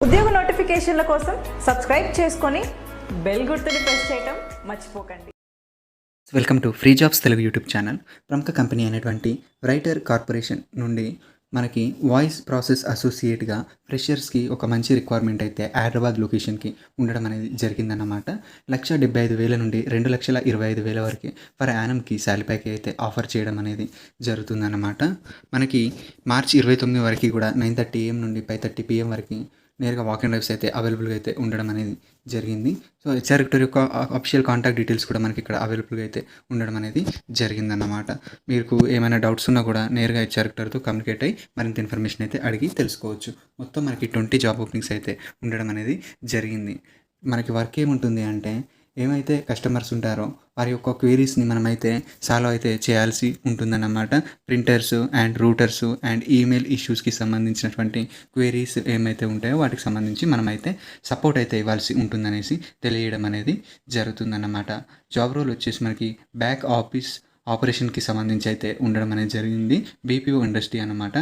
ఉద్యోగ నోటిఫికేషన్ల కోసం సబ్స్క్రైబ్ చేసుకొని బెల్ గుర్తుని ప్రెస్ చేయటం మర్చిపోకండి. Welcome to free jobs Telugu YouTube channel ప్రముఖ కంపెనీ అయినటువంటి రైటర్ కార్పొరేషన్ నుండి మనకి వాయిస్ ప్రాసెస్ అసోసియేట్గా ఫ్రెషర్స్కి ఒక మంచి రిక్వైర్మెంట్ అయితే హైదరాబాద్ లొకేషన్కి ఉండడం అనేది జరిగిందన్నమాట. లక్ష డెబ్బై ఐదు వేల నుండి రెండు లక్షల ఇరవై ఐదు వేల వరకు పర్ యానంకి శాలరీ ప్యాక్ అయితే ఆఫర్ చేయడం అనేది జరుగుతుందన్నమాట. మనకి మార్చి ఇరవై తొమ్మిది వరకు కూడా నైన్ థర్టీ ఏఎం నుండి ఫైవ్ థర్టీ పిఎం వరకు నేరుగా వాక్ డ్రైవ్స్ అయితే అవైలబుల్గా అయితే ఉండడం అనేది జరిగింది. సో హెచ్ఆర్ రెక్టర్ యొక్క అఫీషియల్ కాంటాక్ట్ డీటెయిల్స్ కూడా మనకి ఇక్కడ అవైలబుల్గా అయితే ఉండడం అనేది జరిగిందన్నమాట. మీకు ఏమైనా డౌట్స్ ఉన్నా కూడా నేరుగా హెచ్ఆర్ రెక్టర్తో కమ్యూనికేట్ అయ్యి మరింత ఇన్ఫర్మేషన్ అయితే అడిగి తెలుసుకోవచ్చు. మొత్తం మనకి ట్వంటీ జాబ్ ఓపెనింగ్స్ అయితే ఉండడం అనేది జరిగింది. మనకి వర్క్ ఏముంటుంది అంటే ఏమైతే కస్టమర్స్ ఉంటారో వారి యొక్క క్వైరీస్ని మనమైతే సాల్వ్ అయితే చేయాల్సి ఉంటుందన్నమాట. Printers and routers and email ఇష్యూస్కి సంబంధించినటువంటి క్వైరీస్ ఏమైతే ఉంటాయో వాటికి సంబంధించి మనమైతే సపోర్ట్ అయితే ఇవ్వాల్సి ఉంటుందనేసి తెలియడం అనేది జరుగుతుందన్నమాట. జాబ్ రోల్ వచ్చేసి మనకి బ్యాక్ ఆఫీస్ ఆపరేషన్కి సంబంధించి అయితే ఉండడం అనేది జరిగింది. బీపీఓ ఇండస్ట్రీ అన్నమాట.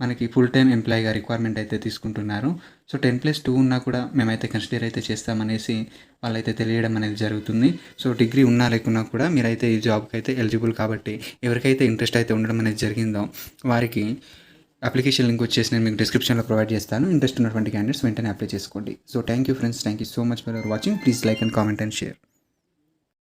మనకి ఫుల్ టైం ఎంప్లాయీగా రిక్వైర్మెంట్ అయితే తీసుకుంటున్నారు. సో టెన్ ప్లస్ టూ ఉన్నా కూడా మేమైతే కన్సిడర్ అయితే చేస్తామనేసి వాళ్ళైతే తెలియడం అనేది జరుగుతుంది. సో డిగ్రీ ఉన్నా లేకున్నా కూడా మీరైతే ఈ జాబ్కి అయితే ఎలిజిబుల్ కాబట్టి ఎవరికైతే ఇంట్రెస్ట్ అయితే ఉండడం అనేది జరిగిందో వారికి అప్లికేషన్ లింక్ వచ్చేసి నేను మీకు డిస్క్రిప్షన్లో ప్రొవైడ్ చేస్తాను. ఇంట్రెస్ట్ ఉన్నటువంటి క్యాండిడేట్స్ వెంటనే అప్లై చేసుకోండి. So thank you friends thank you so much for watching please like and comment and share